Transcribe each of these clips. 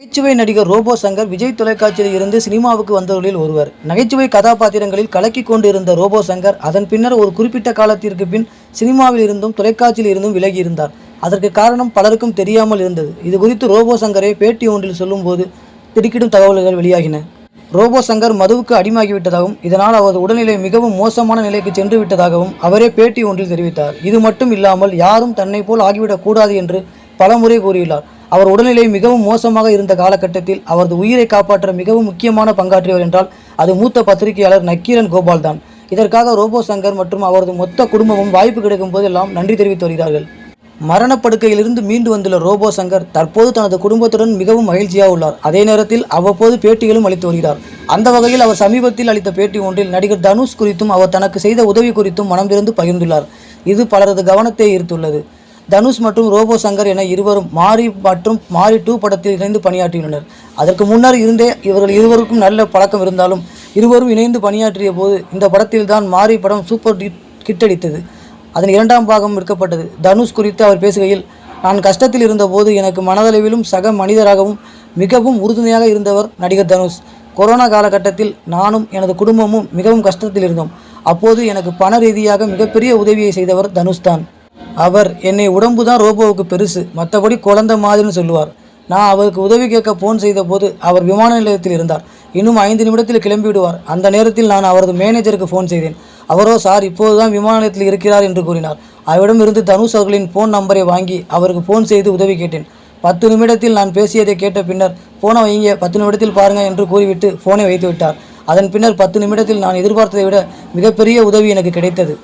நகைச்சுவை நடிகர் ரோபோ சங்கர் விஜய் தொலைக்காட்சியில் இருந்து சினிமாவுக்கு வந்தவர்களில் ஒருவர். நகைச்சுவை கதாபாத்திரங்களில் கலக்கி கொண்டிருந்த ரோபோ சங்கர் அதன் பின்னர் ஒரு குறிப்பிட்ட காலத்திற்கு பின் சினிமாவில் இருந்தும் தொலைக்காட்சியில் இருந்தும் விலகி இருந்தார் அதற்கு காரணம் பலருக்கும் தெரியாமல் இருந்தது. இது குறித்து ரோபோ சங்கரை பேட்டி ஒன்றில் சொல்லும்போது திடுக்கிடும் தகவல்கள் வெளியாகின. ரோபோ சங்கர் மதுவுக்கு அடிமாகிவிட்டதாகவும் இதனால் அவரது உடல்நிலை மிகவும் மோசமான நிலைக்கு சென்று விட்டதாகவும் அவரே பேட்டி ஒன்றில் தெரிவித்தார். இது மட்டும் இல்லாமல் யாரும் தன்னை போல் ஆகிவிடக்கூடாது என்று பலமுறை கூறியுள்ளார். அவர் உடல்நிலை மிகவும் மோசமாக இருந்த காலகட்டத்தில் அவரது உயிரை காப்பாற்ற மிகவும் முக்கியமான பங்காற்றியவர் என்றால் அது மூத்த பத்திரிகையாளர் நக்கீரன் கோபால் தான். இதற்காக ரோபோ சங்கர் மற்றும் அவரது மொத்த குடும்பமும் வாய்ப்பு கிடைக்கும் போதெல்லாம் நன்றி தெரிவித்து வருகிறார்கள். மரணப்படுக்கையிலிருந்து மீண்டு வந்துள்ள ரோபோ சங்கர் தற்போது தனது குடும்பத்துடன் மிகவும் மகிழ்ச்சியாக உள்ளார். அதே நேரத்தில் அவ்வப்போது பேட்டிகளும் அளித்து வருகிறார். அந்த வகையில் அவர் சமீபத்தில் அளித்த பேட்டி ஒன்றில் நடிகர் தனுஷ் குறித்தும் அவர் தனக்கு செய்த உதவி குறித்தும் மனம் திறந்து பகிர்ந்துள்ளார். இது பலரது கவனத்தை ஈர்த்துள்ளது. தனுஷ் மற்றும் ரோபோ சங்கர் என இருவரும் மாரி மற்றும் மாரி டூ படத்தில் இணைந்து பணியாற்றியுள்ளனர். அதற்கு முன்னர் இருந்தே இவர்கள் இருவருக்கும் நல்ல பழக்கம் இருந்தாலும் இருவரும் இணைந்து பணியாற்றிய போது இந்த படத்தில் தான் மாரி படம் சூப்பர் ஹிட் கிட்டடித்தது அதன் இரண்டாம் பாகம் விற்கப்பட்டது தனுஷ் குறித்து அவர் பேசுகையில் நான் கஷ்டத்தில் இருந்தபோது எனக்கு மனதளவிலும் சக மனிதராகவும் மிகவும் உறுதுணையாக இருந்தவர் நடிகர் தனுஷ். கொரோனா காலகட்டத்தில் நானும் எனது குடும்பமும் மிகவும் கஷ்டத்தில் இருந்தோம். அப்போது எனக்கு பண ரீதியாக மிகப்பெரிய உதவியை செய்தவர் தனுஷ் தான் அவர் என்னை உடம்பு தான் ரோபோவுக்கு பெருசு. மற்றபடி குழந்தை மாதிரின்னு சொல்லுவார். நான் அவருக்கு உதவி கேட்க ஃபோன் செய்தபோது அவர் விமான நிலையத்தில் இருந்தார். இன்னும் ஐந்து நிமிடத்தில் கிளம்பி விடுவார் அந்த நேரத்தில் நான் அவரது மேனேஜருக்கு ஃபோன் செய்தேன். அவரோ சார் இப்போதுதான் விமான நிலையத்தில் இருக்கிறார் என்று கூறினார். அவரிடம் இருந்து தனுஷ் அவர்களின் ஃபோன் நம்பரை வாங்கி அவருக்கு ஃபோன் செய்து உதவி கேட்டேன். பத்து நிமிடத்தில் நான் பேசியதை கேட்ட பின்னர் ஃபோனை வைங்க பத்து நிமிடத்தில் பாருங்க என்று கூறிவிட்டு ஃபோனை வைத்து விட்டார். அதன் பின்னர் பத்து நிமிடத்தில் நான் எதிர்பார்த்ததை விட மிகப்பெரிய உதவி எனக்கு கிடைத்தது.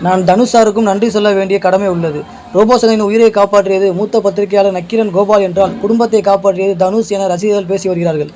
நான் தனுஷ் சாருக்கும் நன்றி சொல்ல வேண்டிய கடமை உள்ளது. ரோபோசனின் உயிரை காப்பாற்றியது மூத்த பத்திரிகையாளர் நக்கிரன் கோபால் என்றால் குடும்பத்தை காப்பாற்றியது தனுஷ் என ரசிகர்கள் பேசி வருகிறார்கள்.